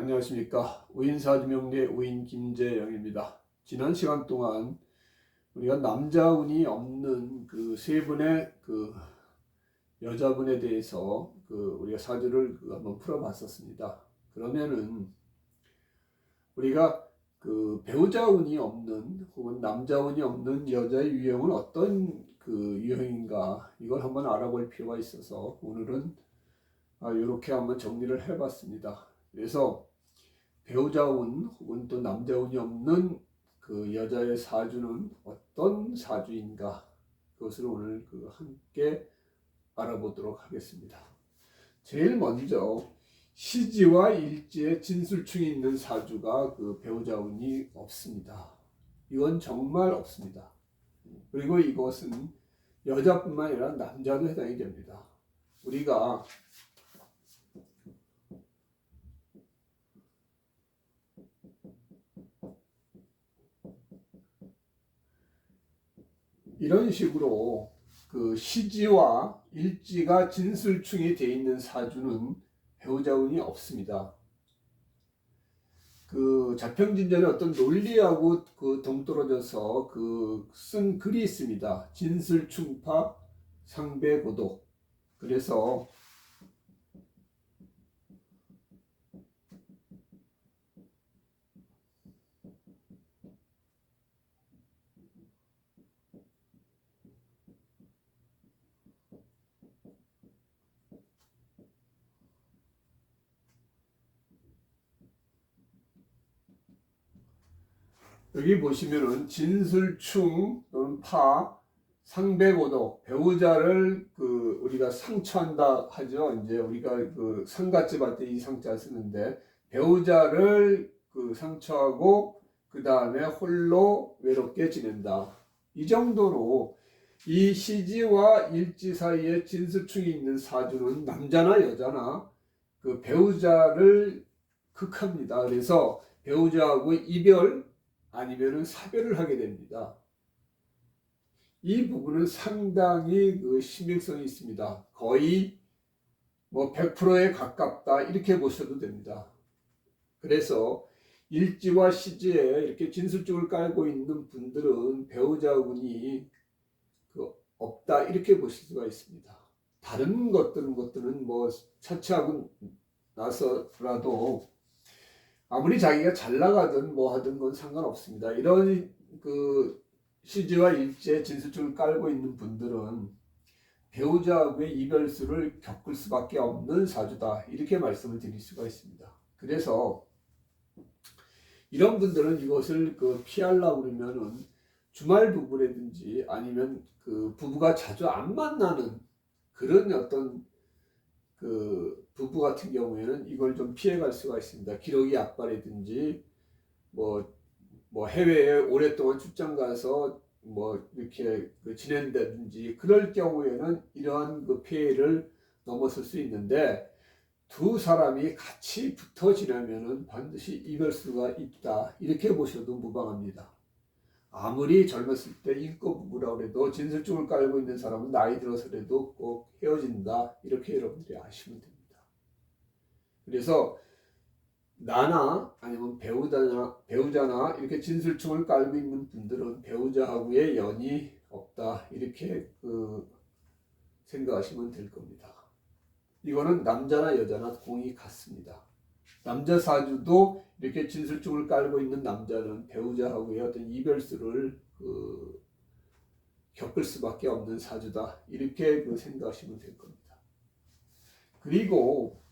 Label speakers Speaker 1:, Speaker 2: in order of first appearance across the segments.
Speaker 1: 안녕하십니까 우인사주명리의 우인 김재영입니다. 지난 시간 동안 우리가 남자 운이 없는 그 세 분의 그 여자분에 대해서 그 우리가 사주를 그 한번 풀어봤었습니다. 그러면은 우리가 그 배우자 운이 없는 혹은 남자 운이 없는 여자의 유형은 어떤 그 유형인가 이걸 한번 알아볼 필요가 있어서 오늘은 아, 이렇게 한번 정리를 해봤습니다. 그래서 배우자운 혹은 또 남자운이 없는 그 여자의 사주는 어떤 사주인가 그것을 오늘 그 함께 알아보도록 하겠습니다. 제일 먼저 시지와 일지에 진술충이 있는 사주가 그 배우자운이 없습니다. 이건 정말 없습니다. 그리고 이것은 여자뿐만 아니라 남자도 해당이 됩니다. 우리가 이런 식으로 그 시지와 일지가 진술충이 되어 있는 사주는 배우자운이 없습니다. 그 자평진전에 어떤 논리하고 그 동떨어져서 그 쓴 글이 있습니다. 진술충파 상배고도. 그래서 여기 보시면은 진술충 또는 파 상배고도 배우자를 그 우리가 상처한다 하죠. 이제 우리가 그 상갓집 할 때 이 상자 쓰는데 배우자를 그 상처하고 그 다음에 홀로 외롭게 지낸다. 이 정도로 이 시지와 일지 사이에 진술충이 있는 사주는 남자나 여자나 그 배우자를 극합니다. 그래서 배우자하고 이별 아니면은 사별을 하게 됩니다. 이 부분은 상당히 그 신빙성이 있습니다. 거의 뭐 100%에 가깝다 이렇게 보셔도 됩니다. 그래서 일지와 시지에 이렇게 진술적을 깔고 있는 분들은 배우자운이 그 없다 이렇게 보실 수가 있습니다. 다른 것들은 것들은 뭐 차치하고 나서라도 아무리 자기가 잘 나가든 뭐 하든 건 상관없습니다. 이런 그 시지와 일제 진술적을 깔고 있는 분들은 배우자하고의 이별수를 겪을 수밖에 없는 사주다. 이렇게 말씀을 드릴 수가 있습니다. 그래서 이런 분들은 이것을 그 피하려고 그러면은 주말 부부라든지 아니면 그 부부가 자주 안 만나는 그런 어떤 그 부부 같은 경우에는 이걸 좀 피해갈 수가 있습니다. 기록이 약발이든지 뭐, 뭐 해외에 오랫동안 출장 가서 뭐 이렇게 그 지낸다든지 그럴 경우에는 이러한 그 피해를 넘어설 수 있는데 두 사람이 같이 붙어 지내면은 반드시 이별수가 있다 이렇게 보셔도 무방합니다. 아무리 젊었을 때 인고 부부라고 해도 진술증을 깔고 있는 사람은 나이 들어서라도 꼭 헤어진다 이렇게 여러분들이 아시면 됩니다. 그래서 나나 아니면 배우자나 배우자나 이렇게 진술충을 깔고 있는 분들은 배우자하고의 연이 없다 이렇게 그 생각하시면 될 겁니다. 이거는 남자나 여자나 공이 같습니다. 남자 사주도 이렇게 진술충을 깔고 있는 남자는 배우자하고의 어떤 이별수를 그 겪을 수밖에 없는 사주다 이렇게 그 생각하시면 될 겁니다. 그리고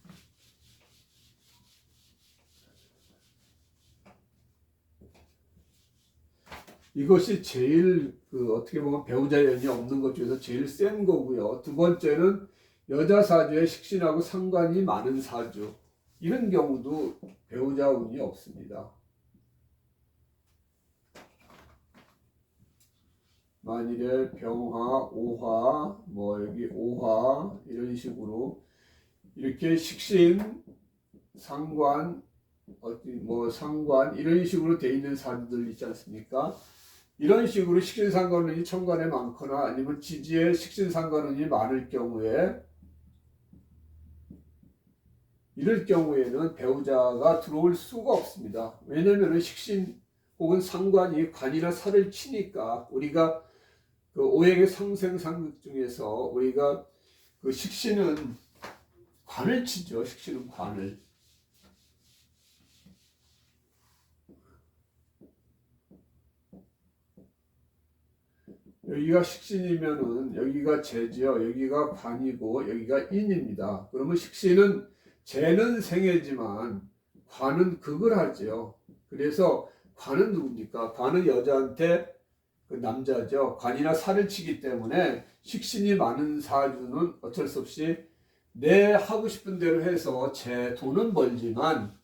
Speaker 1: 이것이 제일 그 어떻게 보면 배우자 연이 없는 것 중에서 제일 센 거고요. 두 번째는 여자 사주에 식신하고 상관이 많은 사주. 이런 경우도 배우자 운이 없습니다. 만일에 병화, 오화, 뭐 여기 오화 이런 식으로 이렇게 식신, 상관, 뭐 상관 이런 식으로 돼 있는 사주들 있지 않습니까? 이런 식으로 식신상관운이 천간에 많거나 아니면 지지에 식신상관운이 많을 경우에 이럴 경우에는 배우자가 들어올 수가 없습니다. 왜냐하면 식신 혹은 상관이 관이나 살을 치니까 우리가 그 오행의 상생상극 중에서 우리가 그 식신은 관을 치죠. 식신은 관을. 여기가 식신이면은 여기가 재지요. 여기가 관이고 여기가 인입니다. 그러면 식신은 재는 생애지만 관은 극을 하지요. 그래서 관은 누굽니까? 관은 여자한테 그 남자죠. 관이나 살을 치기 때문에 식신이 많은 사주는 어쩔 수 없이 내 하고 싶은 대로 해서 제 돈은 벌지만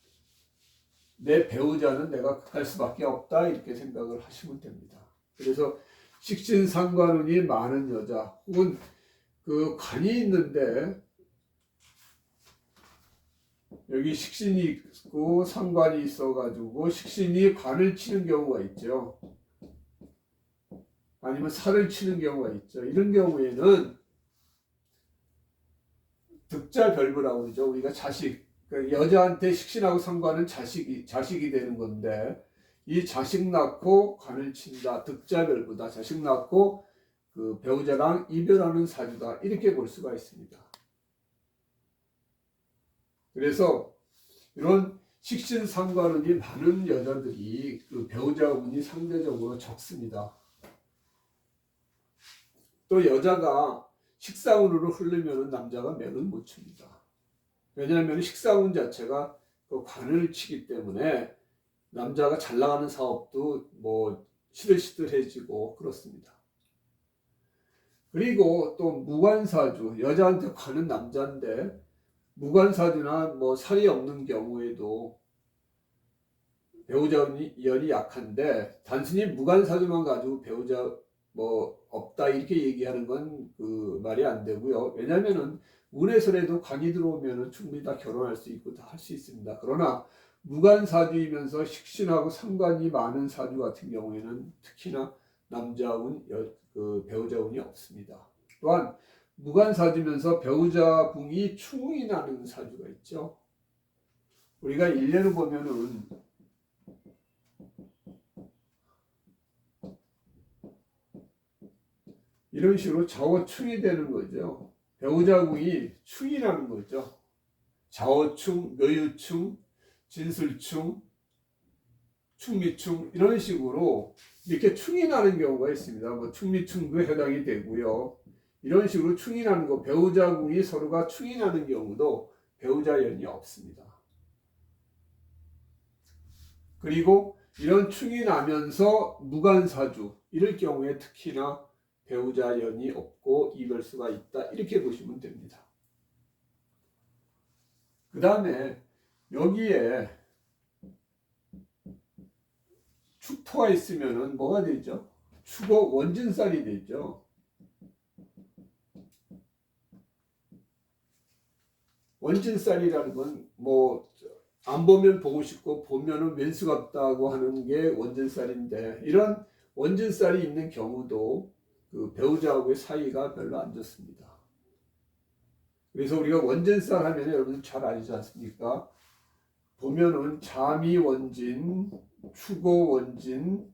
Speaker 1: 내 배우자는 내가 극할 수밖에 없다 이렇게 생각을 하시면 됩니다. 그래서 식신상관운이 많은 여자 혹은 그 관이 있는데 여기 식신이 있고 상관이 있어가지고 식신이 관을 치는 경우가 있죠. 아니면 살을 치는 경우가 있죠. 이런 경우에는 득자별부라고 그러죠. 우리가 자식, 그러니까 여자한테 식신하고 상관은 자식이 자식이 되는 건데 이 자식 낳고 관을 친다. 득자별부다. 자식 낳고 그 배우자랑 이별하는 사주다. 이렇게 볼 수가 있습니다. 그래서 이런 식신 상관운이 많은 여자들이 그 배우자 운이 상대적으로 적습니다. 또 여자가 식사운으로 흐르면 남자가 맥을 못 칩니다. 왜냐하면 식사운 자체가 그 관을 치기 때문에 남자가 잘 나가는 사업도 뭐 시들시들해지고 그렇습니다. 그리고 또 무관사주 여자한테 관은 남자인데 무관사주나 뭐 살이 없는 경우에도 배우자 연이 약한데 단순히 무관사주만 가지고 배우자 뭐 없다 이렇게 얘기하는 건 그 말이 안 되고요. 왜냐면은 운에서라도 관이 들어오면은 충분히 다 결혼할 수 있고 다 할 수 있습니다. 그러나 무관사주이면서 식신하고 상관이 많은 사주 같은 경우에는 특히나 남자운 그 배우자운이 없습니다. 또한 무관사주면서 배우자 궁이 충이 나는 사주가 있죠. 우리가 일례로 보면은 이런 식으로 좌우충이 되는 거죠. 배우자 궁이 충이라는 거죠. 좌우충, 묘유충, 진술충, 충미충 이런 식으로 이렇게 충이 나는 경우가 있습니다. 뭐 충미충도 해당이 되고요. 이런 식으로 충이 나는 거 배우자 궁이 서로가 충이 나는 경우도 배우자 연이 없습니다. 그리고 이런 충이 나면서 무관사주 이럴 경우에 특히나 배우자 연이 없고 이별수가 있다 이렇게 보시면 됩니다. 그 다음에 여기에 축토가 있으면은 뭐가 되죠? 축어 원진살이 되죠. 원진살이라는 건 뭐 안 보면 보고 싶고 보면은 왼수 같다고 하는 게 원진살인데 이런 원진살이 있는 경우도 그 배우자하고의 사이가 별로 안 좋습니다. 그래서 우리가 원진살 하면 여러분 잘 알지 않습니까? 보면은 자미 원진, 추고 원진,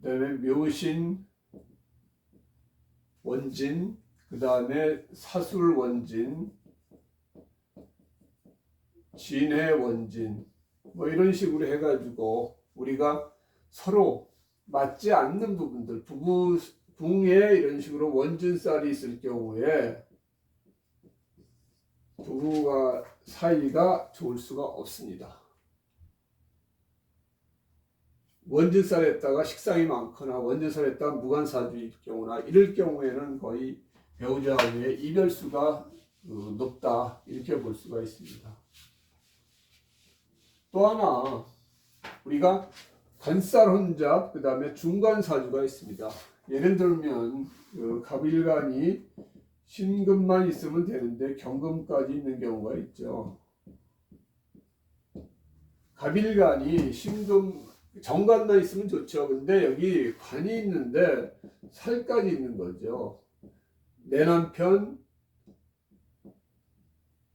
Speaker 1: 그다음에 묘신 원진, 그다음에 사술 원진, 진해 원진, 뭐 이런 식으로 해가지고 우리가 서로 맞지 않는 부분들, 부부 궁에 이런 식으로 원진살이 있을 경우에 부부가 사이가 좋을 수가 없습니다. 원진살에다가 식상이 많거나 원진살에다가 무관사주일 경우나 이럴 경우에는 거의 배우자와의 이별수가 그 높다 이렇게 볼 수가 있습니다. 또 하나 우리가 관살 혼잡 그 다음에 중간사주가 있습니다. 예를 들면 그 갑일간이 신금만 있으면 되는데 경금까지 있는 경우가 있죠. 갑일간이 신금 정관만 있으면 좋죠. 근데 여기 관이 있는데 살까지 있는 거죠. 내 남편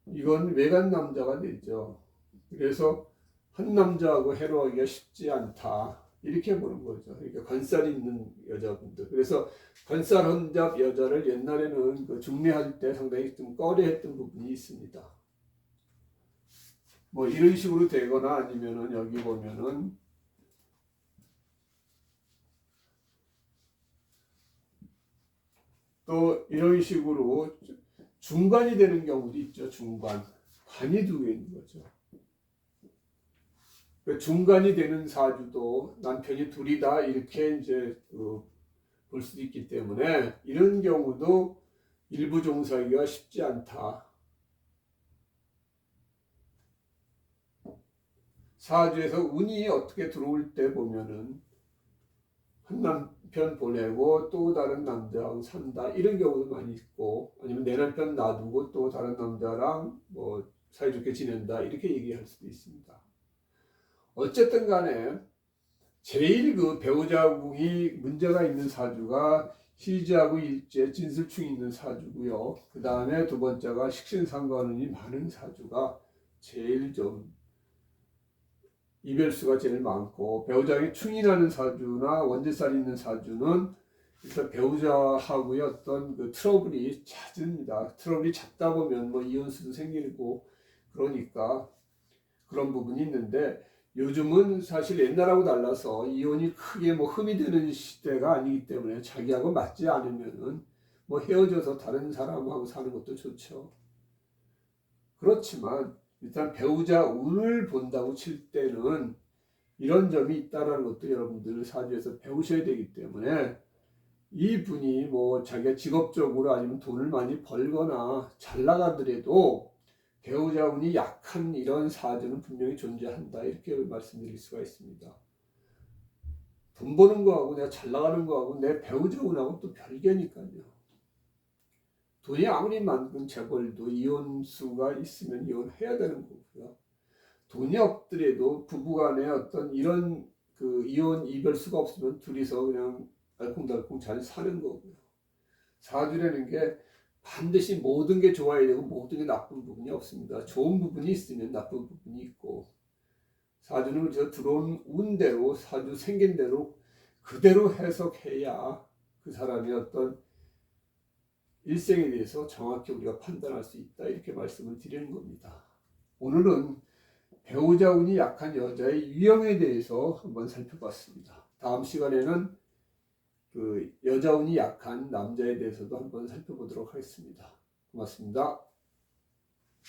Speaker 1: 이건 외간 남자가 되죠. 그래서 한 남자하고 해로하기가 쉽지 않다. 이렇게 보는 거죠. 그러니까 관살 있는 여자분들. 그래서 관살 혼잡 여자를 옛날에는 그 중매할 때 상당히 좀 꺼려했던 부분이 있습니다. 뭐 이런 식으로 되거나 아니면은 여기 보면은 또 이런 식으로 중간이 되는 경우도 있죠. 중간. 관이 두 개 있는 거죠. 그 중간이 되는 사주도 남편이 둘이다 이렇게 이제 그볼 수도 있기 때문에 이런 경우도 일부 종사하기가 쉽지 않다. 사주에서 운이 어떻게 들어올 때 보면은 한 남편 보내고 또 다른 남자하고 산다 이런 경우도 많이 있고 아니면 내 남편 놔두고 또 다른 남자랑 뭐 사이좋게 지낸다 이렇게 얘기할 수도 있습니다. 어쨌든 간에 제일 그 배우자궁이 문제가 있는 사주가 희지하고 일제 진술충이 있는 사주고요. 그 다음에 두 번째가 식신상관운이 많은 사주가 제일 좀 이별수가 제일 많고 배우자에게 충인하는 사주나 원죄살이 있는 사주는 일단 배우자하고의 어떤 그 트러블이 잦습니다. 트러블이 잦다 보면 뭐 이혼수도 생기고 그러니까 그런 부분이 있는데 요즘은 사실 옛날하고 달라서 이혼이 크게 뭐 흠이 되는 시대가 아니기 때문에 자기하고 맞지 않으면은 뭐 헤어져서 다른 사람하고 사는 것도 좋죠. 그렇지만 일단 배우자 운을 본다고 칠 때는 이런 점이 있다라는 것도 여러분들 사주에서 배우셔야 되기 때문에 이 분이 뭐 자기가 직업적으로 아니면 돈을 많이 벌거나 잘 나가더라도 배우자 운이 약한 이런 사주는 분명히 존재한다 이렇게 말씀드릴 수가 있습니다. 돈 버는 거하고 내가 잘 나가는 거하고 내 배우자 운하고 또 별개니까요. 돈이 아무리 많은 재벌도 이혼수가 있으면 이혼해야 되는 거고요. 돈이 없더라도 부부간에 어떤 이런 그 이혼 이별수가 없으면 둘이서 그냥 알콩달콩 잘 사는 거고요. 사주라는 게 반드시 모든 게 좋아야 되고 모든 게 나쁜 부분이 없습니다. 좋은 부분이 있으면 나쁜 부분이 있고 사주는 그래서 들어온 운대로 사주 생긴 대로 그대로 해석해야 그 사람이 어떤 일생에 대해서 정확히 우리가 판단할 수 있다 이렇게 말씀을 드리는 겁니다. 오늘은 배우자 운이 약한 여자의 유형에 대해서 한번 살펴봤습니다. 다음 시간에는 그 여자 운이 약한 남자에 대해서도 한번 살펴보도록 하겠습니다. 고맙습니다.